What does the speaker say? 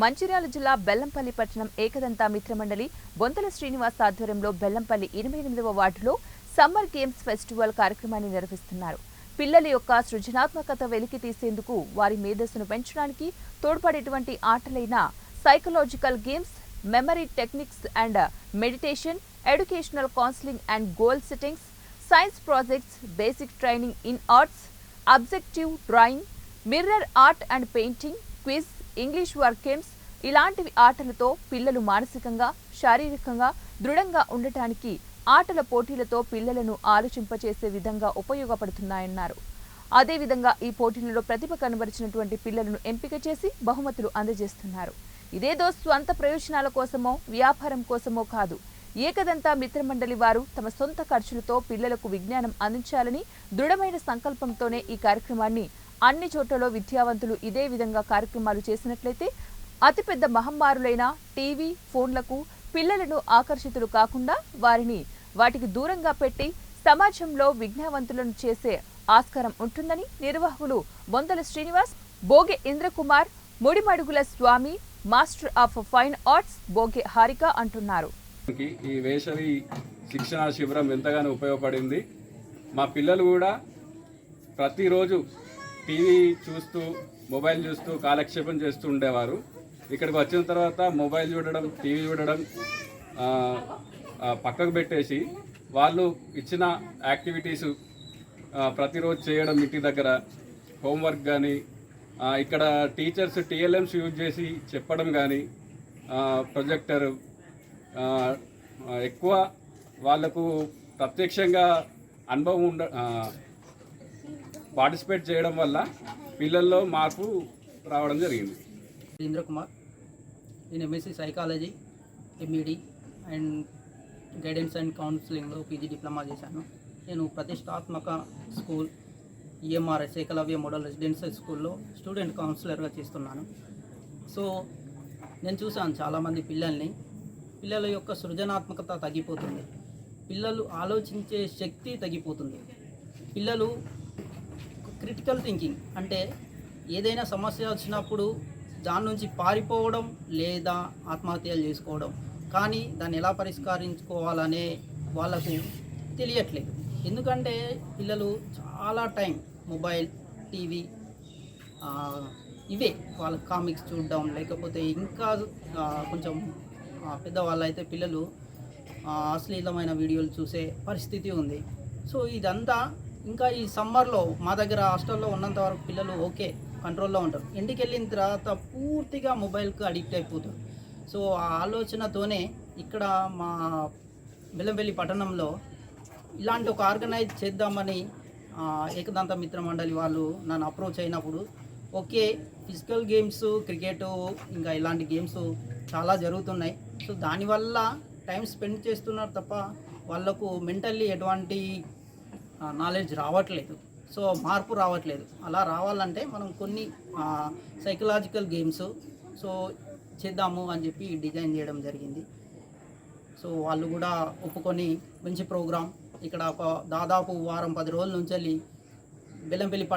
మంచిర్యాల జిల్లా బెల్లంపల్లి పట్టణం ఏకదంత మిత్రమండలి బొంతల శ్రీనివాస్ ఆధ్వర్యంలో బెల్లంపల్లి ఇరవై ఎనిమిదవ వార్డులో సమ్మర్ గేమ్స్ ఫెస్టివల్ కార్యక్రమాన్ని నిర్వహిస్తున్నారు. పిల్లల యొక్క సృజనాత్మకత వెలికి తీసేందుకు వారి మేధస్సును పెంచడానికి తోడ్పడేటువంటి ఆటలైన psychological games memory techniques and meditation educational counselling and goal settings science projects basic training in arts objective drawing mirror art and painting quiz English work games ఇలాంటివి ఆటలతో పిల్లలు మానసికంగా శారీరకంగా దృఢంగా ఉండటానికి ఆటల పోటీలతో పిల్లలను ఆలోచింపచేసే విధంగా ఉపయోగపడుతున్నాయన్నారు. అదేవిధంగా ఈ పోటీలలో ప్రతిభ కనబరిచినటువంటి పిల్లలను ఎంపిక చేసి బహుమతులు అందజేస్తున్నారు. ఇదేదో స్వంత ప్రయోజనాల కోసమో వ్యాపారం కోసమో కాదు. ఏకదంతా మిత్రమండలి వారు తమ సొంత ఖర్చులతో పిల్లలకు విజ్ఞానం అందించాలని దృఢమైన సంకల్పంతోనే ఈ కార్యక్రమాన్ని అన్ని చోట్లలో విద్యావంతులు ఇదే విధంగా కార్యక్రమాలు చేసినట్లయితే అతిపెద్ద మహమ్మారులైన టీవీ ఫోన్లకు పిల్లలను ఆకర్షితులు కాకుండా వారిని వాటికి దూరంగా పెట్టి సమాజంలో విజ్ఞావంతులను చేసే ఆస్కారం ఉంటుందని నిర్వాహకులు Bondala Srinivas Boge Indrakumar Mudimadugula Swami master of fine arts Boge Harika అంటున్నారు. ఈ వేసవి శిక్షణ శిబిరం ఎంతగానో ఉపయోగపడింది. మా పిల్లలు కూడా ప్రతిరోజు టీవీ చూస్తూ మొబైల్ చూస్తూ కాలక్షేపం చేస్తూ ఉండేవారు. ఇక్కడికి వచ్చిన తర్వాత మొబైల్ చూడడం టీవీ చూడడం పక్కకు పెట్టేసి వాళ్ళు ఇచ్చిన యాక్టివిటీస్ ప్రతిరోజు చేయడం ఇంటి దగ్గర హోంవర్క్ కానీ ఇక్కడ టీచర్స్ టీఎల్ఎమ్స్ యూజ్ చేసి చెప్పడం కానీ ప్రొజెక్టర్ ఎక్కువ వాళ్ళకు ప్రత్యక్షంగా అనుభవం ఉండ పార్టిసిపేట్ చేయడం వల్ల పిల్లల్లో మార్పు రావడం జరిగింది. ఇంద్ర కుమార్ నేను MSc psychology MEd and guidance and కౌన్సిలింగ్లో పీజీ డిప్లొమా చేశాను. నేను ప్రతిష్టాత్మక school EMRS Eklavya model residential స్కూల్లో స్టూడెంట్ కౌన్సిలర్గా చేస్తున్నాను. సో నేను చూశాను చాలామంది పిల్లల్ని. పిల్లల యొక్క సృజనాత్మకత తగ్గిపోతుంది. పిల్లలు ఆలోచించే శక్తి తగ్గిపోతుంది. పిల్లలు క్రిటికల్ థింకింగ్ అంటే ఏదైనా సమస్య వచ్చినప్పుడు దాని నుంచి పారిపోవడం లేదా ఆత్మహత్యలు చేసుకోవడం. కానీ దాన్ని ఎలా పరిష్కరించుకోవాలనే వాళ్ళకు తెలియట్లేదు. ఎందుకంటే పిల్లలు చాలా టైం మొబైల్ టీవీ ఇవే వాళ్ళ కామిక్స్ చూడడం. లేకపోతే ఇంకా కొంచెం పెద్దవాళ్ళు అయితే పిల్లలు అశ్లీలమైన వీడియోలు చూసే పరిస్థితి ఉంది. సో ఇదంతా ఇంకా ఈ సమ్మర్లో మా దగ్గర హాస్టల్లో ఉన్నంత వరకు పిల్లలు ఓకే కంట్రోల్లో ఉంటారు. ఇంటికి వెళ్ళిన తర్వాత పూర్తిగా మొబైల్కి అడిక్ట్ అయిపోతారు. సో ఆ ఆలోచనతోనే ఇక్కడ మా బెల్లంపల్లి పట్టణంలో ఇలాంటి ఒక ఆర్గనైజ్ చేద్దామని ఏకదాంత ఏకదంత మిత్ర మండలి వాళ్ళు నన్ను అప్రోచ్ అయినప్పుడు ఓకే ఫిజికల్ గేమ్స్ క్రికెట్ ఇంకా ఇలాంటి గేమ్స్ చాలా జరుగుతున్నాయి. సో దానివల్ల టైం స్పెండ్ చేస్తున్నారు తప్ప వాళ్ళకు మెంటల్లీ ఎటువంటి నాలెడ్జ్ రావట్లేదు. సో మార్పు రావట్లేదు. అలా రావాలంటే మనం కొన్ని సైకలాజికల్ గేమ్స్ సో చేద్దాము అని చెప్పి డిజైన్ చేయడం జరిగింది. సో వాళ్ళు కూడా ఒప్పుకొని మంచి ప్రోగ్రాం ఇక్కడ ఒక దాదాపు వారం పది రోజుల నుంచి వెళ్ళి బెల్లంపల్లి పట్టణం